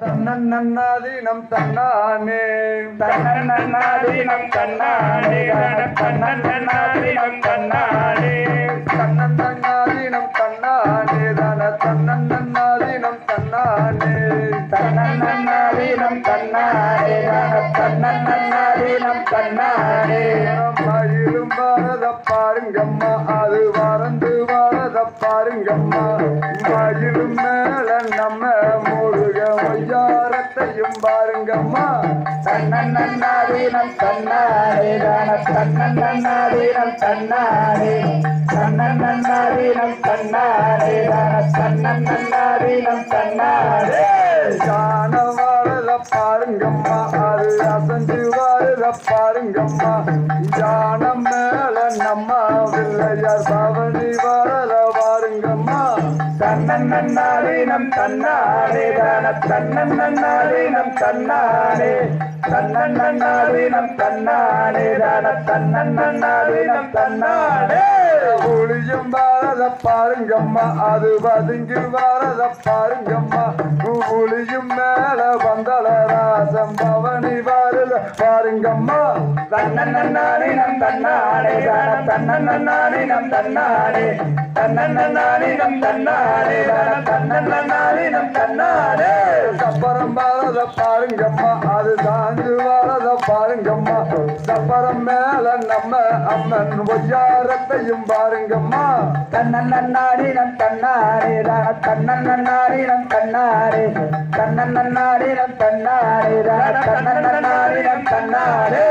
தன்னன்னாதீனம் தன்னானே. தன்னன்னாதீனம் தன்னானே. தன்னன்னாதீனம் தன்னானே. தன்னன்னாதீனம் தன்னானே. தன தன்னன்னாதீனம் தன்னானே. தன்னன்னாதீனம் தன்னானே. தன்னன்னாதீனம் தன்னானே. மயிலும் வரத பாருங்கம்மா. அது வறந்து வரத பாருங்கம்மா. மயிலும் மேல நம்ம ஒய்யாரத்தையும் பாருங்கம்மா. தன்னன்னாதீனம் தன்னானே தன்னன்னாதீனம் தன்னானே தன்னன்னாதீனம் தன்னானே தன்னன்னாதீனம் தன்னானே காண வரத பாருங்கம்மா. அது அசஞ்சு வரத பாருங்கம்மா. ஜானம் மேல நம்ம வில்லையார் பவனி வரத பாருங்கம்மா. தன்னன்னாதீனம் தன்னானே தன்னன்னாதீனம் தன்னானே தன்னன்னாதீனம் தன்னானே தன்னன்னாதீனம் தன்னானே புளியும் வரத பாருங்கம்மா அது பதுங்கி வரத பாருங்கம்மா. புளியும் மேல வந்தள ராசம் பவனி வரத பாருங்கம்மா. தன்னன்னாதீனம் தன்னானே தன்னன்னாதீனம் தன்னானே தன்னன்னாதீனம் தன்னானே தன்னன்னாதீனம் தன்னானே சப்பரம் வரத பாருங்கம்மா அது தாங்கு வரத பாருங்கம்மா. சப்பரம் மேல நம்ம அம்மன் ஒய்யாரத்தையும் பாருங்கம்மா. தன்னன்னாதீனம் தன்னானே தன்னன்னாதீனம் தன்னானே தன்னன்னாதீனம் தன்னானே தன்னன்னாதீனம் தன்னானே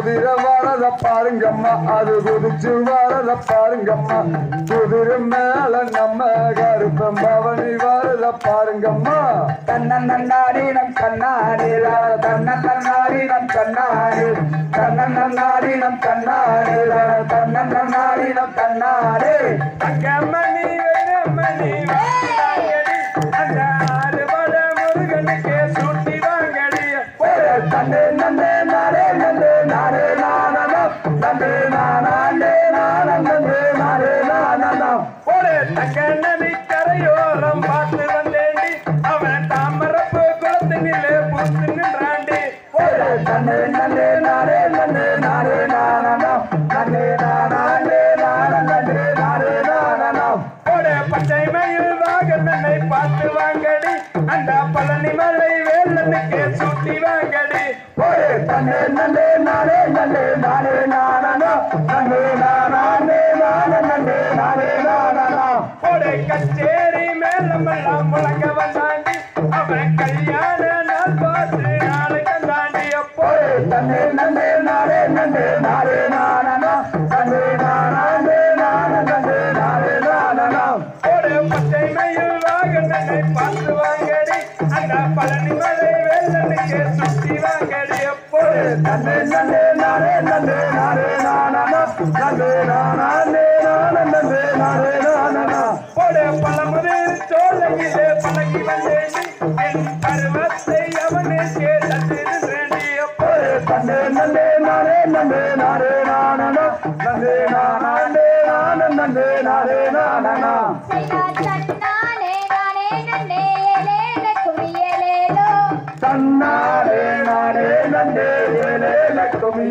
குதிரை வரத பாருங்கம்மா அது குதிச்சு வரத பாருங்கம்மா. குதிரை மேல நம்ம கருப்பம் பவனி வரத பாருங்கம்மா. தன்னன்னாதீனம் தன்னானே தன்னன்னாதீனம் தன்னானே தன்னன்னாதீனம் தன்னானே தன்னன்னாதீனம் தன்னானே அங்கமணி வைரமணி நானனம் நன்னே நானே பழமுதிர் சோலையிலே பழகி வந்தேண்டி என் பருவத்தை அவனுக்கு தந்திருந்தேண்டி அப்போ ஒரே தன்னே நன்னே நாரே நன்னே நன்னே நானே நானம் நன்னே நாரே நானே நன்னே தன்னாரே நானே நன்னே ஏலே லட்சுமி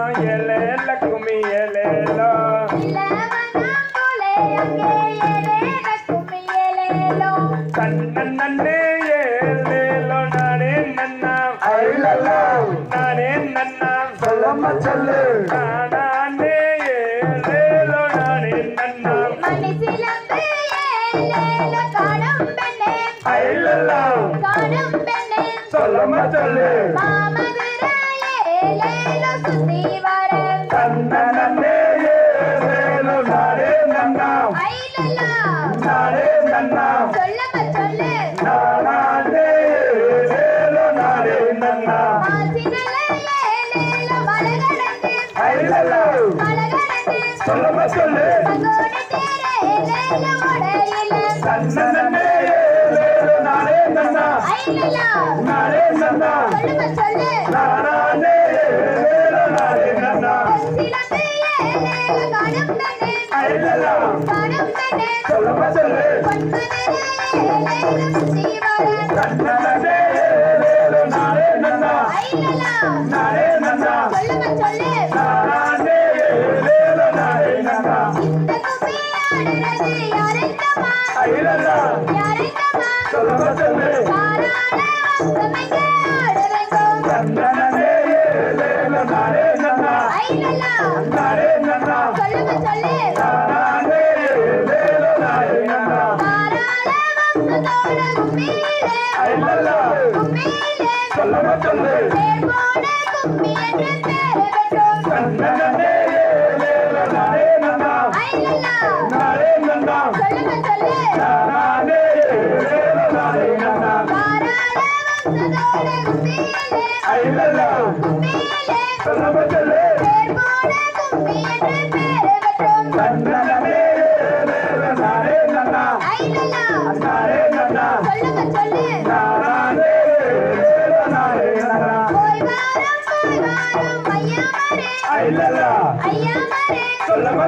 கண்ணா சொல்லம்மா சொல்லு. நானே ஏலேலோ நானே நன்னா சொல்லமா சொல்லு நானே நன்னா நானே நன்னா நானே நானே நன்னா சொல்லமா சொல்லு நானே நன்னா அன்றாடே